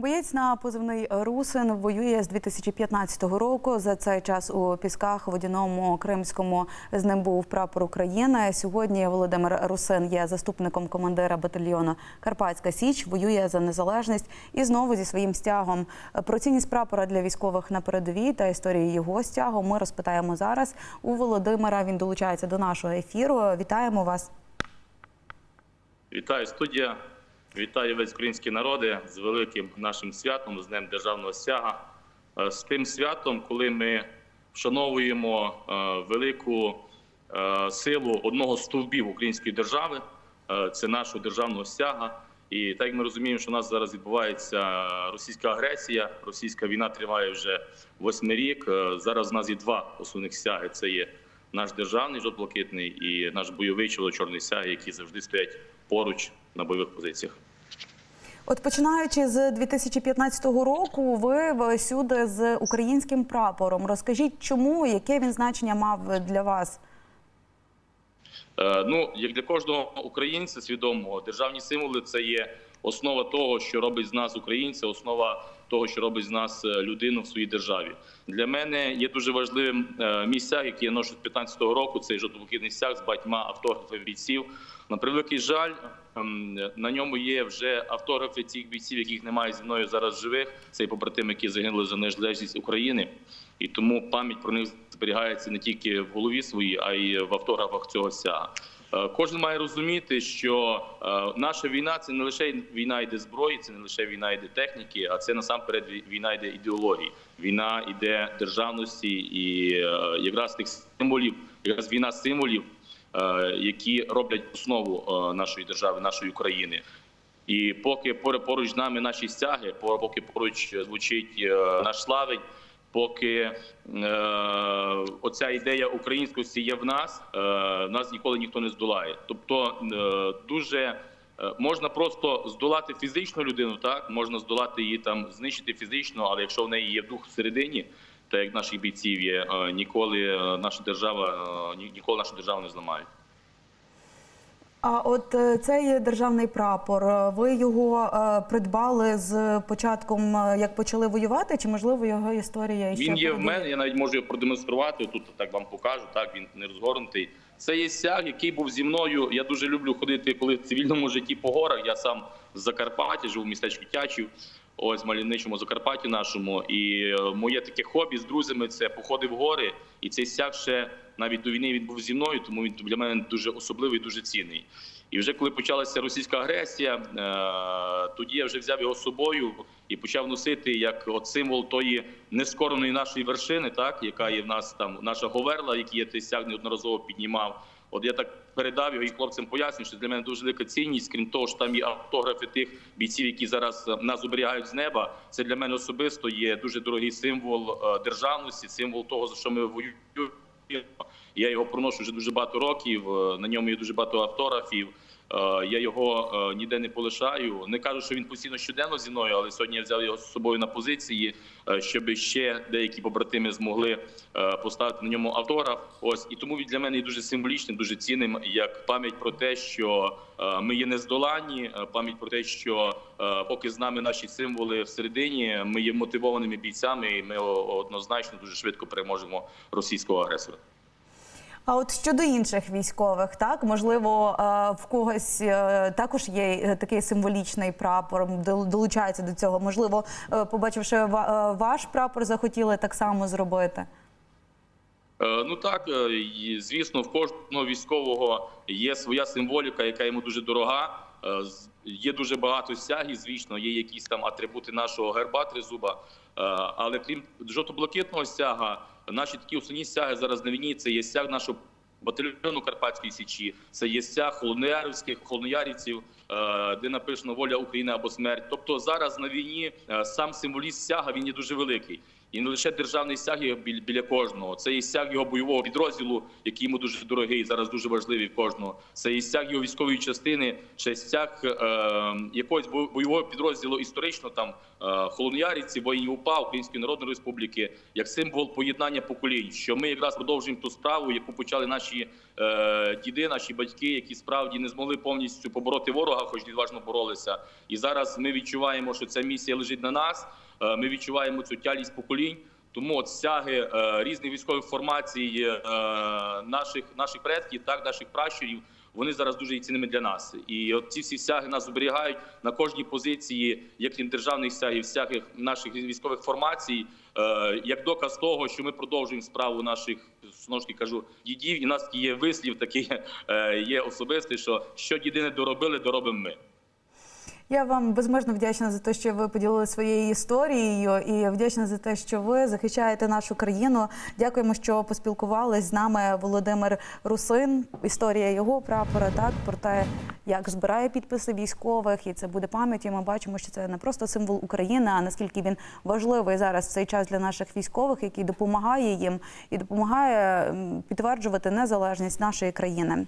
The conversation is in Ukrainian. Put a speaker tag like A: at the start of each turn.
A: Боєць на позивний Русин воює з 2015 року. За цей час у пісках водяному Кримському з ним був прапор України. Сьогодні Володимир Русин є заступником командира батальйону Карпатська Січ. Воює за незалежність і знову зі своїм стягом. Про цінність прапора для військових на передовій та історії його стягу ми розпитаємо зараз у Володимира. Він долучається до нашого ефіру. Вітаємо вас.
B: Вітаю студія, вітаю весь український народи з великим нашим святом, з Днем Державного Стяга, Е, з тим святом, коли ми вшановуємо е, велику е, силу одного з стовбів української держави, це нашого державного стяга. І так як ми розуміємо, що у нас зараз відбувається російська агресія, російська війна триває вже восьмий рік. Зараз у нас є два основних стяги: це є наш державний жовт-блакитний і наш бойовий чорний стяг, які завжди стоять поруч на бойових позиціях.
A: От починаючи з 2015 року, ви всюди з українським прапором. Розкажіть, чому яке він значення мав для вас?
B: Е, Ну, як для кожного українця свідомого, державні символи це є основа того, що робить з нас українця, основа того, що робить з нас е, людину в своїй державі. Для мене є дуже важливим е, мій стяг, який я ношу з 15-го року. Цей жовто-блакитний стяг з батьма автографів бійців. На превеликий жаль, ем, на ньому є вже автографи тих бійців, яких немає зі мною зараз живих. Це і побратими, які загинули за незалежність України. І тому пам'ять про них зберігається не тільки в голові своїй, а й в автографах цього стяга. Е, Кожен має розуміти, що е, наша війна це не лише війна йде зброї, це не лише війна йде техніки, а це насамперед війна йде ідеології. Війна йде державності і е, якраз тих символів, якраз війна символів, які роблять основу нашої держави, нашої України. І поки поруч з нами наші стяги, по- поки поруч звучить наш славень, поки е, оця ідея українськості є в нас, е, нас ніколи ніхто не здолає. Тобто е, дуже е, можна просто здолати фізичну людину, так можна здолати її там, знищити фізично, але якщо в неї є дух всередині, так як наших бійців є, е, ніколи е, наша держава, е, ніколи нашу державу не зламають.
A: А от е, цей державний прапор, е, ви його е, придбали з початком, як почали воювати, чи можливо його історія ще
B: Він є в мене, я навіть можу його продемонструвати. Тут так вам покажу. Так він не розгорнутий. Це є стяг, який був зі мною. Я дуже люблю ходити, коли в цивільному житті по горах. Я сам з Закарпаття, живу в містечку Тячів, ось мальовничому Закарпатті нашому. І е, моє таке хобі з друзями це походи в гори. І цей стяг ще навіть до війни він був зі мною, тому він для мене дуже особливий, дуже цінний. І вже коли почалася російська агресія, е, тоді я вже взяв його з собою і почав носити як от символ тої нескореної нашої вершини, так яка є в нас там наша говерла, які я той стяг неодноразово піднімав. От я так передав його і хлопцям пояснюю, що для мене дуже велика цінність, крім того, що там є автографи тих бійців, які зараз е, нас оберігають з неба. Це для мене особисто є дуже дорогий символ е, державності, символ того, за що ми воюємо. Я його проношу вже дуже багато років. е, На ньому є дуже багато автографів. Е, Я його е, ніде не полишаю. Не кажу, що він постійно щоденно зі мною, але сьогодні я взяв його з собою на позиції, е, щоб ще деякі побратими змогли поставити на ньому автограф. Ось і тому він для мене дуже символічним, дуже цінним, як пам'ять про те, що ми є нездоланні, пам'ять про те, що поки з нами наші символи всередині, ми є мотивованими бійцями, і ми однозначно дуже швидко переможемо російського агресора.
A: А от щодо інших військових, так можливо, е, в когось е, також є е, такий символічний прапор, долучається до цього. Можливо, побачивши ва- ваш прапор, захотіли так само зробити.
B: Ну так, звісно, в кожного військового є своя символіка, яка йому дуже дорога. Є дуже багато стягів, звісно, є якісь там атрибути нашого герба тризуба. Е, Але крім жовто-блакитного стяга, наші такі основні стяги зараз на війні це є стяг нашого батальйону Карпатської січі, це є стяг холодноярівських холодноярівців, е, де написано воля України або смерть. Тобто зараз на війні е, сам символіст стяга він є дуже великий. І не лише державний стяг є біля, кожного. Це і стяг його бойового підрозділу, який йому дуже дорогий, зараз дуже важливий в кожного. Це і стяг його військової частини, чи стяг е, якогось бойового підрозділу історично, там е, холодноярівці, воїнів УПА Української Народної Республіки, як символ поєднання поколінь. Що ми якраз продовжуємо ту справу, яку почали наші е, діди, наші батьки, які справді не змогли повністю побороти ворога, хоч відважно боролися. І зараз ми відчуваємо, що ця місія лежить на нас. Е, Ми відчуваємо цю тялість поколінь. Тому от стяги е, різних військових формацій е, наших наших предків, так наших пращурів, вони зараз дуже є цінними для нас. І от ці всі стяги нас оберігають на кожній позиції, як крім державних стягів, стягів наших військових формацій, е, як доказ того, що ми продовжуємо справу наших таки кажу дідів. І у нас є вислів, такий е, є особистий, що що діди не доробили, доробимо ми.
A: Я вам безмежно вдячна за те, що ви поділили своєю історією, і вдячна за те, що ви захищаєте нашу країну. Дякуємо, що поспілкувались з нами Володимир Русин. Історія його прапора, так про те, як збирає підписи військових, і це буде пам'яті. Ми бачимо, що це не просто символ України, а наскільки він важливий зараз в цей час для наших військових, який допомагає їм і допомагає підтверджувати незалежність нашої країни.